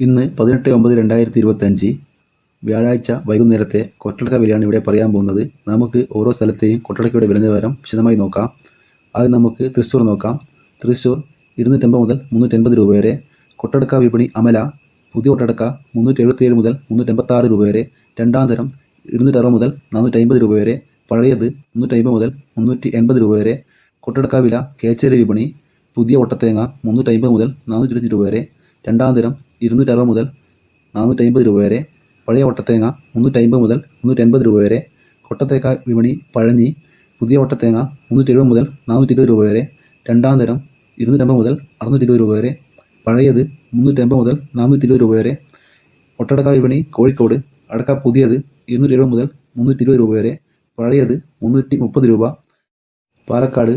ഇന്ന് പതിനെട്ട് ഒമ്പത് രണ്ടായിരത്തി ഇരുപത്തഞ്ച് വ്യാഴാഴ്ച വൈകുന്നേരത്തെ കൊട്ടടക്ക വിലയാണ് ഇവിടെ പറയാൻ പോകുന്നത് നമുക്ക് ഓരോ സ്ഥലത്തെയും കൊട്ടടക്കയുടെ വില നിലവാരം വിശദമായി നോക്കാം. ആദ്യം നമുക്ക് തൃശ്ശൂർ നോക്കാം. തൃശ്ശൂർ ഇരുന്നൂറ്റമ്പത് മുതൽ മുന്നൂറ്റൻപത് രൂപ വരെ. കൊട്ടടക്ക വിപണി അമല. പുതിയ കൊട്ടടക്ക മുന്നൂറ്റി എഴുപത്തിയേഴ് മുതൽ മുന്നൂറ്റമ്പത്താറ് രൂപ വരെ. രണ്ടാം തരം ഇരുന്നൂറ്ററുപത് മുതൽ നാനൂറ്റമ്പത് രൂപ വരെ. പഴയത് മുന്നൂറ്റമ്പത് മുതൽ മുന്നൂറ്റി എൺപത് രൂപ വരെ. കൊട്ടടക്ക വില കേച്ചേരി വിപണി. പുതിയ ഒട്ടത്തേങ്ങ മുന്നൂറ്റമ്പത് മുതൽ നാനൂറ്റി രൂപ വരെ. രണ്ടാം തരം ഇരുന്നൂറ്ററുപത് മുതൽ നാനൂറ്റമ്പത് രൂപ വരെ. പഴയ ഒട്ടത്തേങ്ങ മുന്നൂറ്റമ്പത് മുതൽ മുന്നൂറ്റൻപത് രൂപ വരെ. കൊട്ടത്തേക്ക വിപണി പഴഞ്ഞി. പുതിയ ഒട്ടത്തേങ്ങ മുന്നൂറ്റി എഴുപത് മുതൽ നാനൂറ്റി ഇരുപത് രൂപ വരെ. രണ്ടാം തരം ഇരുന്നൂറ്റമ്പത് മുതൽ അറുന്നൂറ്റി ഇരുപത് രൂപ വരെ. പഴയത് മുന്നൂറ്റമ്പത് മുതൽ നാനൂറ്റി ഇരുപത് രൂപ വരെ. ഒട്ടടക്ക വിപണി കോഴിക്കോട്. അടക്ക പുതിയത് ഇരുന്നൂറ്റി എഴുപത് മുതൽ മുന്നൂറ്റി ഇരുപത് രൂപ വരെ. പഴയത് മുന്നൂറ്റി മുപ്പത് രൂപ. പാലക്കാട്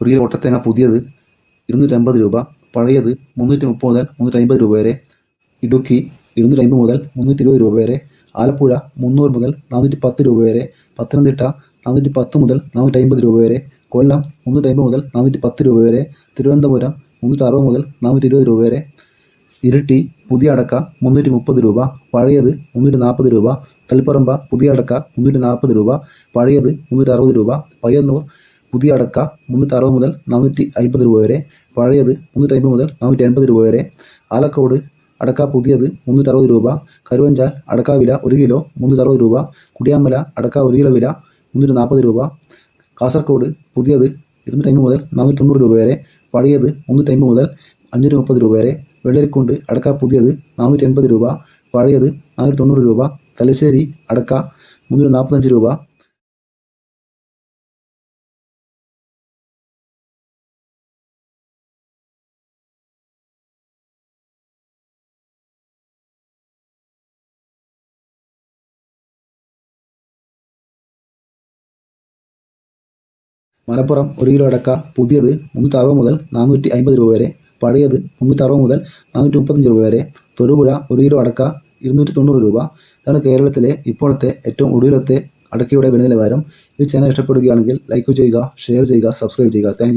ഒരു കിലോ ഒട്ടത്തേങ്ങ പുതിയത് ഇരുന്നൂറ്റമ്പത് രൂപ. പഴയത് മുന്നൂറ്റി മുപ്പത് മുതൽ മുന്നൂറ്റി അമ്പത് രൂപ വരെ ഇടുക്കി ഇരുന്നൂറ്റി അമ്പത് മുതൽ മുന്നൂറ്റി ഇരുപത് രൂപ വരെ ആലപ്പുഴ മുന്നൂറ് മുതൽ നാനൂറ്റി പത്ത് രൂപ വരെ പത്തനംതിട്ട നാനൂറ്റി പത്ത് മുതൽ നാനൂറ്റി അമ്പത് രൂപ വരെ കൊല്ലം മുന്നൂറ്റി അമ്പത് മുതൽ നാനൂറ്റി പത്ത് രൂപ വരെ തിരുവനന്തപുരം മുന്നൂറ്റി അറുപത് മുതൽ നാനൂറ്റി ഇരുപത് രൂപ വരെ ഇരിട്ടി പുതിയ അടക്ക മുന്നൂറ്റി മുപ്പത് രൂപ പഴയത് മുന്നൂറ്റി നാൽപ്പത് രൂപ തളിപ്പറമ്പ പുതിയ അടക്ക മുന്നൂറ്റി നാൽപ്പത് രൂപ പഴയത് മുന്നൂറ്റി അറുപത് രൂപ പയ്യന്നൂർ പുതിയ അടക്ക മുന്നൂറ്റി അറുപത് മുതൽ നാനൂറ്റി അമ്പത് രൂപ വരെ പഴയത് മുന്നൂറ്റി അമ്പത് മുതൽ നാനൂറ്റി എൺപത് രൂപ വരെ ആലക്കോട് അടക്ക പുതിയത് മുന്നൂറ്റി അറുപത് രൂപ കരുവഞ്ചാൽ അടക്ക വില ഒരു കിലോ മുന്നൂറ്റി അറുപത് രൂപ കുടിയാമല അടക്ക ഒരു കിലോ വില മുന്നൂറ്റി നാൽപ്പത് രൂപ കാസർഗോഡ് പുതിയത് ഇരുന്നൂറ്റി അമ്പത് മുതൽ നാനൂറ്റി തൊണ്ണൂറ് രൂപ വരെ പഴയത് മുന്നൂറ്റി അമ്പത് മുതൽ അഞ്ഞൂറ്റി മുപ്പത് രൂപ വരെ വെള്ളരിക്കുണ്ട് അടക്ക പുതിയത് നാനൂറ്റി എൺപത് രൂപ പഴയത് നാനൂറ്റി തൊണ്ണൂറ് രൂപ തലശ്ശേരി അടക്ക മുന്നൂറ്റി നാൽപ്പത്തഞ്ച് രൂപ മലപ്പുറം ഒരു കിലോ അടക്ക പുതിയത് മുന്നൂറ്റി അറുപത് മുതൽ നാനൂറ്റി അമ്പത് രൂപ വരെ പഴയത് മുന്നൂറ്റി അറുപത് മുതൽ നാനൂറ്റി മുപ്പത്തഞ്ച് രൂപ വരെ തൊടുപുഴ ഒരു കിലോ അടക്ക ഇരുന്നൂറ്റി തൊണ്ണൂറ് രൂപ. ഇതാണ് കേരളത്തിലെ ഇപ്പോഴത്തെ ഏറ്റവും ഒടുവിലത്തെ അടക്കയുടെ വില നിലവാരം. ഈ ചാനൽ ഇഷ്ടപ്പെടുകയാണെങ്കിൽ ലൈക്ക് ചെയ്യുക ഷെയർ ചെയ്യുക സബ്സ്ക്രൈബ് ചെയ്യുക. താങ്ക്